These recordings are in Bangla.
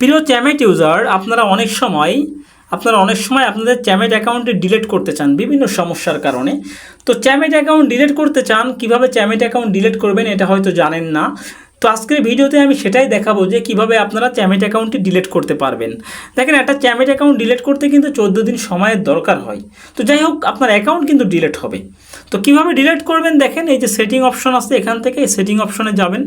প্রিয় চ্যামেট ইউজার, আপনারা অনেক সময়, আপনারা অনেক সময় আপনাদের চ্যামেট অ্যাকাউন্টে ডিলিট করতে চান বিভিন্ন সমস্যার কারণে। তো চ্যামেট অ্যাকাউন্ট ডিলিট করতে চান, কীভাবে চ্যামেট অ্যাকাউন্ট ডিলিট করবেন এটা হয়তো জানেন না। তো আজকের ভিডিওতে আমি সেটাই দেখাবো যে কীভাবে আপনারা চ্যামেট অ্যাকাউন্টটি ডিলিট করতে পারবেন। দেখেন, একটা চ্যামেট অ্যাকাউন্ট ডিলিট করতে কিন্তু চোদ্দ দিন সময়ের দরকার হয়। তো যাই হোক, আপনার অ্যাকাউন্ট কিন্তু ডিলিট হবে। তো কীভাবে ডিলেট করবেন দেখেন, এই যে সেটিং অপশন আছে, এখান থেকে সেটিং অপশনে যাবেন।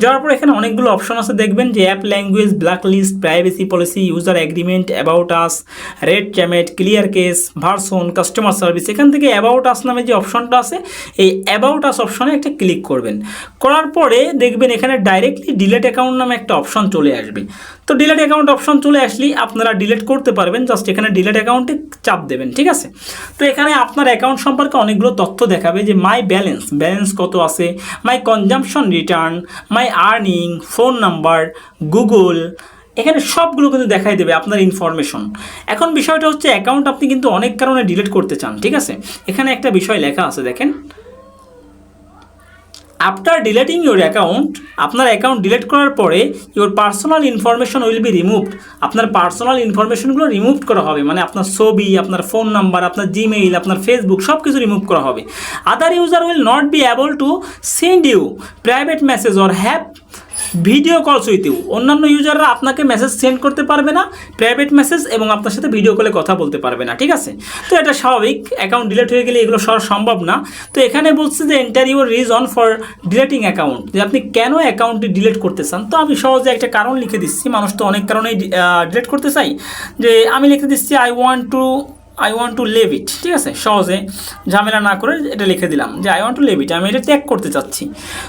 যাওয়ার পর এখানে অনেকগুলো অপশন আছে, দেখবেন যে app language black list privacy policy user agreement about us red Chamet clear cache version customer service এখান থেকে অ্যাবাউট আস নামে যে অপশনটা আছে, এই অ্যাবাউট আস অপশনে একটা ক্লিক করবেন। করার পরে দেখবেন এখানে ডাইরেক্টলি ডিলেট অ্যাকাউন্ট নামে একটা অপশন চলে আসবে। তো ডিলেট অ্যাকাউন্ট অপশন চলে আসলেই আপনারা ডিলেট করতে পারবেন জাস্ট এখানে ডিলেট অ্যাকাউন্টে চাপ দেবেন, ঠিক আছে? তো এখানে আপনার অ্যাকাউন্ট সম্পর্কে অনেকগুলো তথ্য দেখাবে যে মাই ব্যালেন্স ব্যালেন্স কত আছে? My consumption return my earning phone number Google এখানে সবগুলো কিন্তু দেখাই দেবে আপনার ইনফরমেশন এখন বিষয়টা হচ্ছে অ্যাকাউন্ট আপনি কিন্তু অনেক কারণে ডিলিট করতে চান, ঠিক আছে? এখানে একটা বিষয় লেখা আছে, দেখেন। আফটার ডিলেটিং ইউর অ্যাকাউন্ট আপনার অ্যাকাউন্ট ডিলেট করার পরে your personal information will be removed আপনার পার্সোনাল ইনফরমেশনগুলো রিমুভ করা হবে মানে আপনার ছবি, আপনার ফোন নাম্বার আপনার জিমেইল আপনার ফেসবুক সব কিছু রিমুভ করা হবে। Other user will not be able to send you private message or have video calls with you অন্যান্য ইউজাররা আপনাকে মেসেজ সেন্ড করতে পারবে না প্রাইভেট মেসেজ এবং আপনার সাথে ভিডিও কলে কথা বলতে পারবে না, ঠিক আছে? তো এটা স্বাভাবিক অ্যাকাউন্ট ডিলেট হয়ে গেলে এগুলো সব সম্ভব না। তো এখানে বলছে যে enter your reason for deleting account যে আপনি কেন অ্যাকাউন্টটি ডিলিট করতে চান? তো আমি সহজে একটা কারণ লিখে দিচ্ছি। মানুষ তো অনেক কারণেই ডিলেট করতে চাই যে আমি লিখে দিচ্ছি I want to I want to leave it ঠিক আছে? সহজে ঝামেলা না করে এটা লিখে দিলাম যে I want to leave it আমি এটা ত্যাগ করতে চাচ্ছি।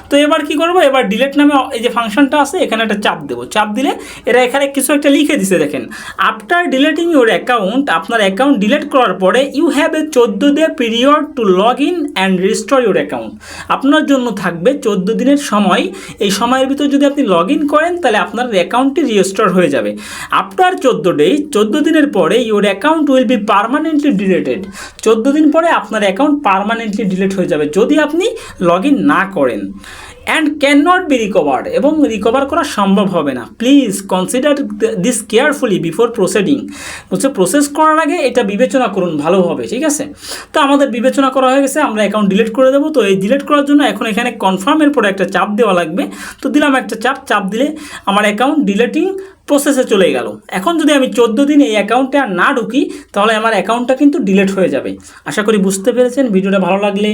তো এবার কি করব? এবার ডিলেট নামে এই যে ফাংশনটা আছে, এখানে একটা চাপ দেবো। চাপ দিলে এরা এখানে কিছু একটা লিখে দিছে, দেখেন। আফটার ডিলেটিং ইউর অ্যাকাউন্ট আপনার অ্যাকাউন্ট ডিলেট করার পরে ইউ হ্যাভ এ চোদ্দ day period to log in and restore your account আপনার জন্য থাকবে চোদ্দ দিনের সময়। এই সময়ের ভিতর যদি আপনি লগ ইন করেন, তাহলে আপনার অ্যাকাউন্টটি রিস্টোর হয়ে যাবে। আফটার চোদ্দ ডে চোদ্দ দিনের পরে your account will be permanently deleted চোদ্দ দিন পরে আপনার অ্যাকাউন্ট পারমানেন্টলি ডিলেট হয়ে যাবে, যদি আপনি লগ না করেন। And can not be recovered এবং রিকভার করা সম্ভব হবে না। Please consider this carefully before proceeding হচ্ছে প্রসেস করার আগে এটা বিবেচনা করুন ভালোভাবে ঠিক আছে? তো আমাদের বিবেচনা করা হয়ে গেছে, আমরা অ্যাকাউন্ট ডিলিট করে দেবো। তো এই ডিলিট করার জন্য এখন এখানে কনফার্মের পরে একটা চাপ দেওয়া লাগবে। তো দিলাম একটা চাপ চাপ দিলে আমার অ্যাকাউন্ট ডিলেটিং প্রসেসে চলে গেল। এখন যদি আমি চোদ্দ দিন এই অ্যাকাউন্টে আর না ঢুকি, তাহলে আমার অ্যাকাউন্টটা কিন্তু ডিলেট হয়ে যাবে। আশা করি বুঝতে পেরেছেন। ভিডিওটা ভালো লাগলে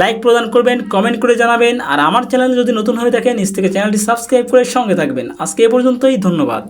লাইক প্রদান করবেন কমেন্ট করে জানাবেন। আর আমার চ্যানেল যদি নতুন হয়ে থাকেন নিচ থেকে চ্যানেলটি সাবস্ক্রাইব করে সঙ্গে থাকবেন। আজকে এ পর্যন্তই, ধন্যবাদ।